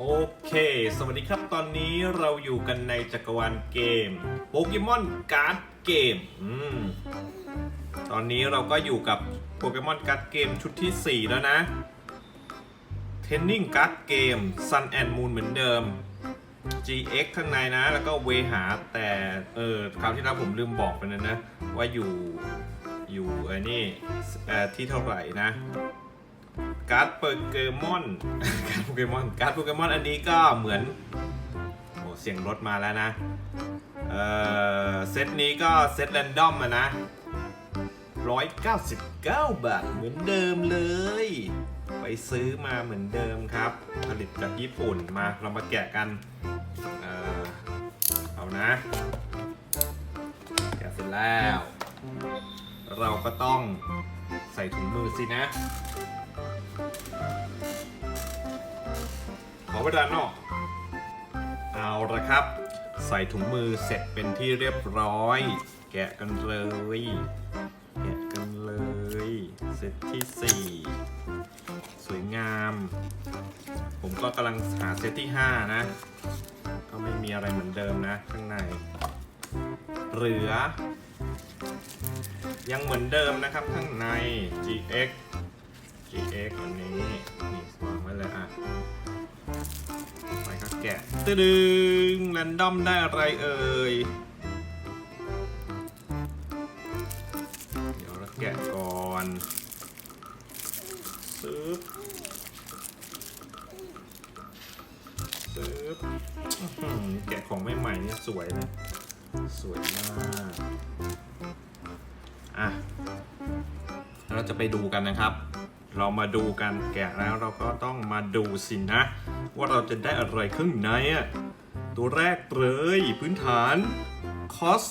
โอเค สวัสดีครับ ตอนนี้เราอยู่กันในจักรวาลเกมโปเกมอนการ์ดเกมอืมตอนนี้เราก็อยู่กับโปเกมอนการ์ดเกมชุดที่ 4 แล้วนะ เทนนิ่งการ์ดเกม Sun and Moon เหมือนเดิม GX ข้างในนะ แล้วก็เวหาแต่ เออคราวที่แล้วผมลืมบอกไปนะนะ ว่าอยู่อยู่ไอ้นี่ที่เท่าไหร่นะ การ์ดโปเกมอน การ์ดโปเกมอน การ์ดโปเกมอนอันนี้ก็เหมือน โอ้เสียงรถมาแล้วนะ เอ่อ เซตนี้ก็เซตแรนดอมอะนะ 199 บาทเหมือนเดิมเลย ไปซื้อมาเหมือนเดิมครับ ผลิตจากญี่ปุ่นมาเรามาแกะกัน เอ่อ เอานะ แกะเสร็จแล้ว เราก็ต้องใส่ถุงมือสินะ ขอเวลานอก เอาละครับ ใส่ถุงมือเสร็จเป็นที่เรียบร้อย แกะกันเลย แกะกันเลย เซตที่ 4 สวยงาม ผมก็กำลังหาเซตที่ 5 นะ ก็ไม่มีอะไรเหมือนเดิมนะ ข้างใน เหลือ ยังเหมือนเดิมนะครับข้างใน GX GX อันนี้นี่วางไว้เลยอะไปก็แกะตึดึงแรนดอมได้อะไรเอ่ย เดี๋ยวเราแกะก่อนซึบซึบอื้อหือแกะของใหม่ๆนี่สวยเลยสวยมากอะเราจะไปดูกันนะครับ เรามาดูกันแกะแล้วเราก็ต้องมาดูสินะ ว่าเราจะได้อะไรข้างในอะตัวแรกเลยพื้นฐานคอส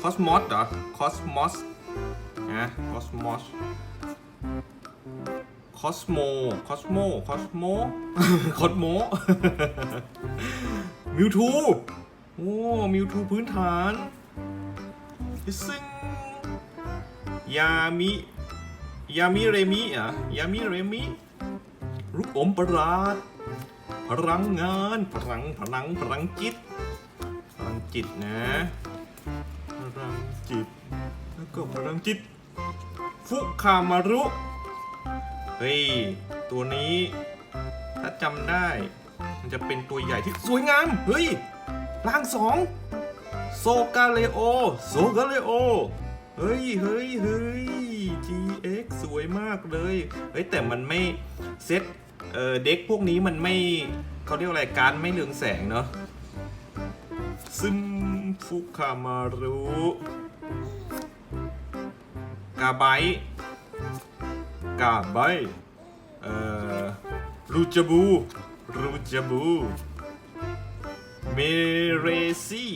คอสมอสเหรอคอสมอสนะคอสมอสคอสโมคอสโมคอสโมคอสโมมิวทูโอ้มิวทูพื้นฐานซึ่งยามิ ยามิเรมิอะยามิเรมิลูกอมประหลาดพลังงานพลังพลังพลังจิตพลังจิตนะพลังจิตแล้วก็พลังจิต ฟุคามารุเฮ้ยตัวนี้ถ้าจำได้ มันจะเป็นตัวใหญ่ที่สวยงามเฮ้ยร่างสองโซกาเลโอโซกาเลโอ เฮ้ยเฮ้ยเฮ้ย GX สวยมากเลย เฮ้ยแต่มันไม่เซ็ตเอ่อเด็กพวกนี้มันไม่เขาเรียกอะไรการไม่เรืองแสงเนาะซึมฟุคามารุกาไบกาไบเอ่อรูจบูรูจบูเมเรซี่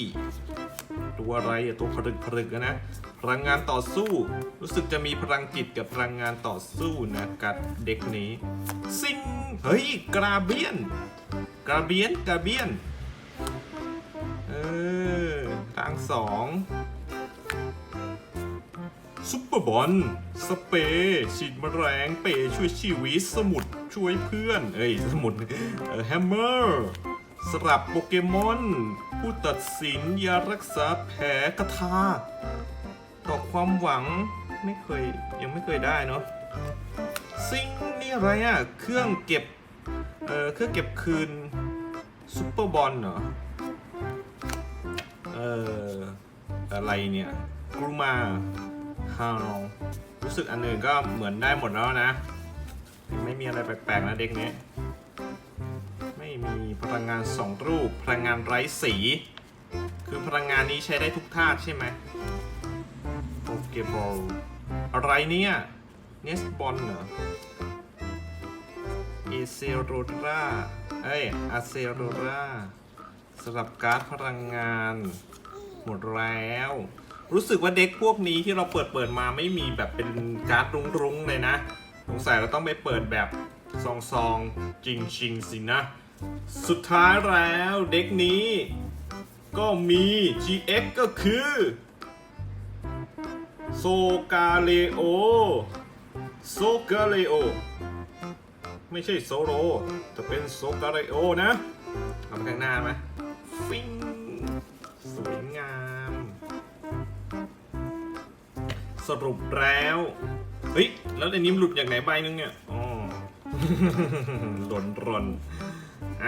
ตัวอะไรตัวผลึกผลึกนะ พลังงานต่อสู้ รู้สึกจะมีพลังจิตกับพลังงานต่อสู้นะกับเด็กนี้ซิงเฮ้ยกราเบียนกราเบียนกราเบียนเออทางสองซุปเปอร์บอลสเปรย์ฉีดแมลงเปย์ช่วยชีวิตสมุดช่วยเพื่อน เอ้ย สมุดแฮมเมอร์ สลับโปเกมอน ผู้ตัดสินยารักษาแผลกระทาต่อความหวังไม่เคยยังไม่เคยได้เนาะซิงนี่อะไรอะ่ะ เครื่องเก็บ เอ่อ เครื่องเก็บคืนซุปเปอร์บอลเหรอ เอ่อ อะไรเนี่ยกรูมาฮาวรู้สึกอันอื่นก็เหมือนได้หมดแล้วนะ ไม่มีอะไรแปลกๆนะเด็กเนี้ย พลังงานสองรูป พลังงานไร้สี คือพลังงานนี้ใช้ได้ทุกธาตุใช่ไหมโปเกบอลอะไรเนี่ยเนสบอลเหรอเอเซโรราเอ้ยอาเซโรราสำหรับการ์ดพลังงาน หมดแล้ว รู้สึกว่าเด็กพวกนี้ที่เราเปิดเปิดมาไม่มีแบบเป็นการ์ดรุ้งๆเลยนะ สงสัยเราต้องไปเปิดแบบซองๆจริงๆสินะ สุดท้ายแล้วเด็กนี้ก็มี GX ก็คือโซกาเลโอโซกาเลโอไม่ใช่โซโลแต่เป็นโซกาเรโอนะเอาไปข้างหน้าไหมฟิงสวยงาม สรุปแล้ว เฮ้ย แล้วอันนี้มหลุดอย่างไหนใบนึงเนี่ยอ๋อหล่นหล่น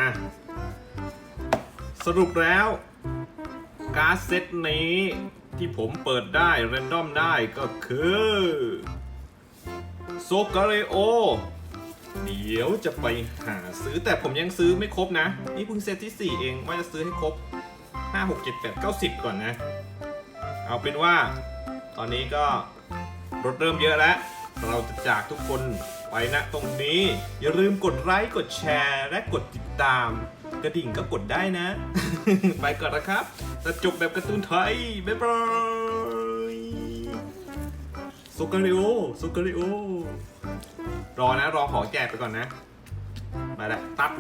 อะ สรุปแล้ว การ์ดเซตนี้ที่ผมเปิดได้เรนดอมได้ก็คือโซกาเรโอเดี๋ยวจะไปหาซื้อแต่ผมยังซื้อไม่ครบนะ นี่เพิ่งเซตที่ 4 เองว่าจะซื้อให้ครบ 5 6 7 8 9 10ก่อนนะ เอาเป็นว่า ตอนนี้ก็รถเริ่มเยอะแล้ว เราจะจากทุกคน ไปนะตรงนี้ อย่าลืมกดไลค์กดแชร์และกดติดตาม กระดิ่งก็กดได้นะ ไปก่อนนะครับจะจบแบบการ์ตูนไทย บ๊ายบายโซกาเรโอโซกาเรโอรอนะ รอขอแจกไปก่อนนะ มาแล้วตัด